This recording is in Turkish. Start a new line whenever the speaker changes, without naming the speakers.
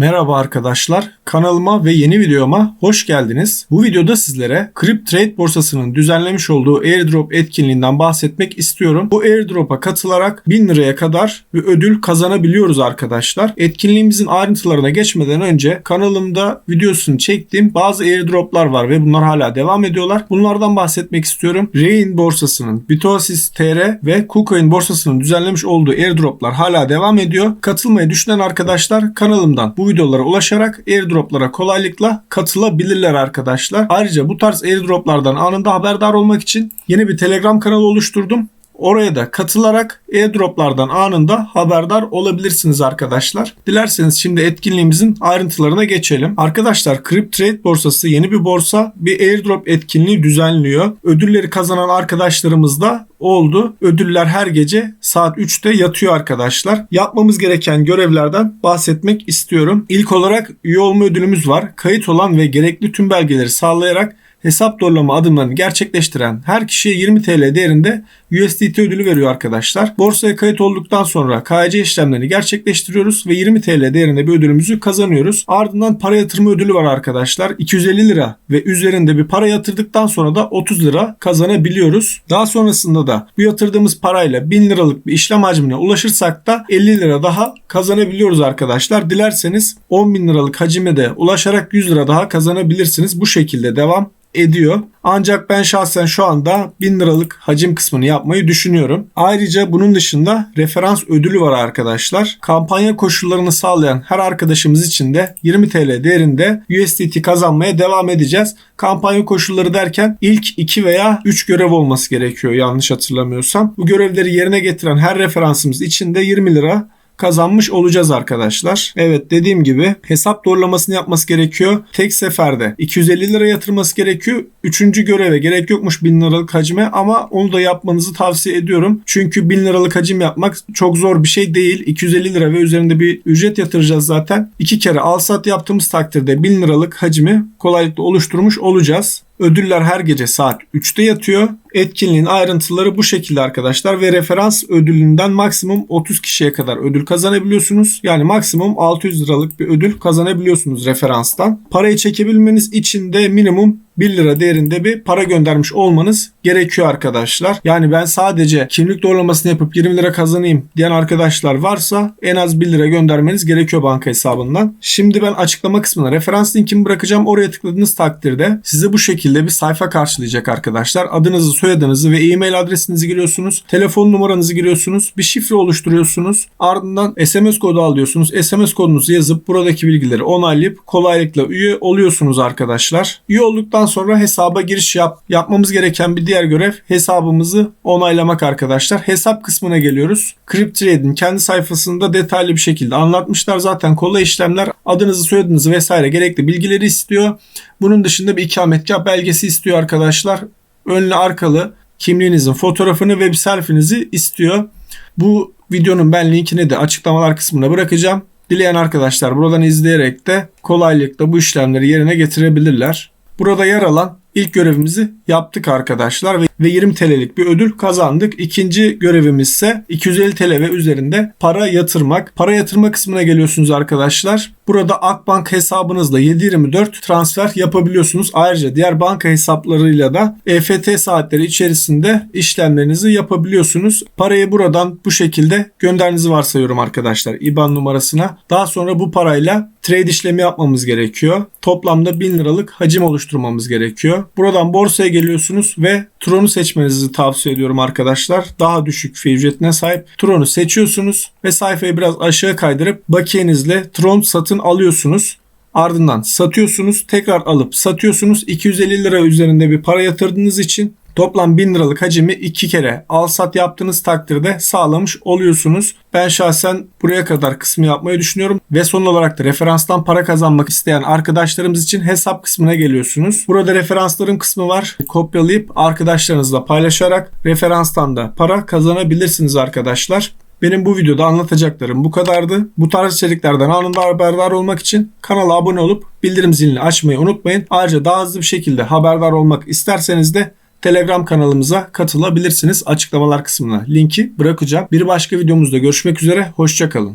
Merhaba arkadaşlar, kanalıma ve yeni videoma hoş geldiniz. Bu videoda sizlere Crypt Trade borsasının düzenlemiş olduğu airdrop etkinliğinden bahsetmek istiyorum. Bu airdrop'a katılarak 1000 liraya kadar bir ödül kazanabiliyoruz arkadaşlar. Etkinliğimizin ayrıntılarına geçmeden önce kanalımda videosunu çektiğim bazı airdroplar var ve bunlar hala devam ediyorlar. Bunlardan bahsetmek istiyorum. Rain borsasının, Bitosis TR ve KuCoin borsasının düzenlemiş olduğu airdroplar hala devam ediyor. Katılmayı düşünen arkadaşlar kanalımdan bu videolara ulaşarak airdroplara kolaylıkla katılabilirler arkadaşlar. Ayrıca bu tarz airdroplardan anında haberdar olmak için yeni bir Telegram kanalı oluşturdum. Oraya da katılarak airdroplardan anında haberdar olabilirsiniz arkadaşlar. Dilerseniz şimdi etkinliğimizin ayrıntılarına geçelim. Arkadaşlar Crypt Trade borsası yeni bir borsa bir airdrop etkinliği düzenliyor. Ödülleri kazanan arkadaşlarımız da oldu. Ödüller her gece saat 3'te yatıyor arkadaşlar. Yapmamız gereken görevlerden bahsetmek istiyorum. İlk olarak üye olma ödülümüz var. Kayıt olan ve gerekli tüm belgeleri sağlayarak hesap doğrulama adımlarını gerçekleştiren her kişiye 20 TL değerinde USDT ödülü veriyor arkadaşlar. Borsaya kayıt olduktan sonra KYC işlemlerini gerçekleştiriyoruz ve 20 TL değerinde bir ödülümüzü kazanıyoruz. Ardından para yatırma ödülü var arkadaşlar. 250 lira ve üzerinde bir para yatırdıktan sonra da 30 lira kazanabiliyoruz. Daha sonrasında da bu yatırdığımız parayla 1000 liralık bir işlem hacmine ulaşırsak da 50 lira daha kazanabiliyoruz arkadaşlar. Dilerseniz 10 bin liralık hacime de ulaşarak 100 lira daha kazanabilirsiniz. Bu şekilde devam ediyor. Ancak ben şahsen şu anda 1000 liralık hacim kısmını yapmayı düşünüyorum. Ayrıca bunun dışında referans ödülü var arkadaşlar. Kampanya koşullarını sağlayan her arkadaşımız için de 20 TL değerinde USDT kazanmaya devam edeceğiz. Kampanya koşulları derken ilk 2 veya 3 görev olması gerekiyor yanlış hatırlamıyorsam. Bu görevleri yerine getiren her referansımız için de 20 lira kazanmış olacağız arkadaşlar. Evet dediğim gibi hesap doğrulamasını yapması gerekiyor. Tek seferde 250 lira yatırması gerekiyor. Üçüncü göreve gerek yokmuş 1000 liralık hacime ama onu da yapmanızı tavsiye ediyorum. Çünkü 1000 liralık hacim yapmak çok zor bir şey değil. 250 lira ve üzerinde bir ücret yatıracağız zaten. İki kere al sat yaptığımız takdirde 1000 liralık hacmi kolaylıkla oluşturmuş olacağız. Ödüller her gece saat 3'te yatıyor. Etkinliğin ayrıntıları bu şekilde arkadaşlar ve referans ödülünden maksimum 30 kişiye kadar ödül kazanabiliyorsunuz. Yani maksimum 600 liralık bir ödül kazanabiliyorsunuz referanstan. Parayı çekebilmeniz için de minimum 1 lira değerinde bir para göndermiş olmanız gerekiyor arkadaşlar. Yani ben sadece kimlik doğrulamasını yapıp 20 lira kazanayım diyen arkadaşlar varsa en az 1 lira göndermeniz gerekiyor banka hesabından. Şimdi ben açıklama kısmına referans linkimi bırakacağım. Oraya tıkladığınız takdirde size bu şekilde bir sayfa karşılayacak arkadaşlar. Adınızı, soyadınızı ve e-mail adresinizi giriyorsunuz. Telefon numaranızı giriyorsunuz. Bir şifre oluşturuyorsunuz. Ardından SMS kodu alıyorsunuz. SMS kodunuzu yazıp buradaki bilgileri onaylayıp kolaylıkla üye oluyorsunuz arkadaşlar. Üye olduktan sonra hesaba giriş yap. Yapmamız gereken bir diğer görev hesabımızı onaylamak arkadaşlar. Hesap kısmına geliyoruz. CryptTrade'in kendi sayfasında detaylı bir şekilde anlatmışlar. Zaten kolay işlemler adınızı, soyadınızı vesaire gerekli bilgileri istiyor. Bunun dışında bir ikametgah belgesi istiyor arkadaşlar. Önlü arkalı kimliğinizin fotoğrafını ve bir selfinizi istiyor. Bu videonun ben linkini de açıklamalar kısmına bırakacağım. Dileyen arkadaşlar buradan izleyerek de kolaylıkla bu işlemleri yerine getirebilirler. Burada yer alan ilk görevimizi yaptık arkadaşlar ve 20 TL'lik bir ödül kazandık. İkinci görevimiz ise 250 TL ve üzerinde para yatırmak. Para yatırma kısmına geliyorsunuz arkadaşlar. Burada Akbank hesabınızla 7/24 transfer yapabiliyorsunuz. Ayrıca diğer banka hesaplarıyla da EFT saatleri içerisinde işlemlerinizi yapabiliyorsunuz. Parayı buradan bu şekilde gönderinizi varsayıyorum arkadaşlar IBAN numarasına. Daha sonra bu parayla trade işlemi yapmamız gerekiyor. Toplamda 1000 liralık hacim oluşturmamız gerekiyor. Buradan borsaya geliyorsunuz ve Tron'u seçmenizi tavsiye ediyorum arkadaşlar. Daha düşük fee ücretine sahip Tron'u seçiyorsunuz ve sayfayı biraz aşağı kaydırıp bakiyenizle Tron satın alıyorsunuz. Ardından satıyorsunuz, tekrar alıp satıyorsunuz. 250 lira üzerinde bir para yatırdığınız için Toplam 1000 liralık hacimi iki kere al sat yaptığınız takdirde sağlamış oluyorsunuz. Ben şahsen buraya kadar kısmı yapmayı düşünüyorum ve son olarak da referanstan para kazanmak isteyen arkadaşlarımız için hesap kısmına geliyorsunuz. Burada referansların kısmı var. Kopyalayıp arkadaşlarınızla paylaşarak referanstan da para kazanabilirsiniz arkadaşlar. Benim bu videoda anlatacaklarım bu kadardı. Bu tarz içeriklerden anında haberdar olmak için kanala abone olup bildirim zilini açmayı unutmayın. Ayrıca daha hızlı bir şekilde haberdar olmak isterseniz de Telegram kanalımıza katılabilirsiniz. Açıklamalar kısmına linki bırakacağım. Bir başka videomuzda görüşmek üzere. Hoşçakalın.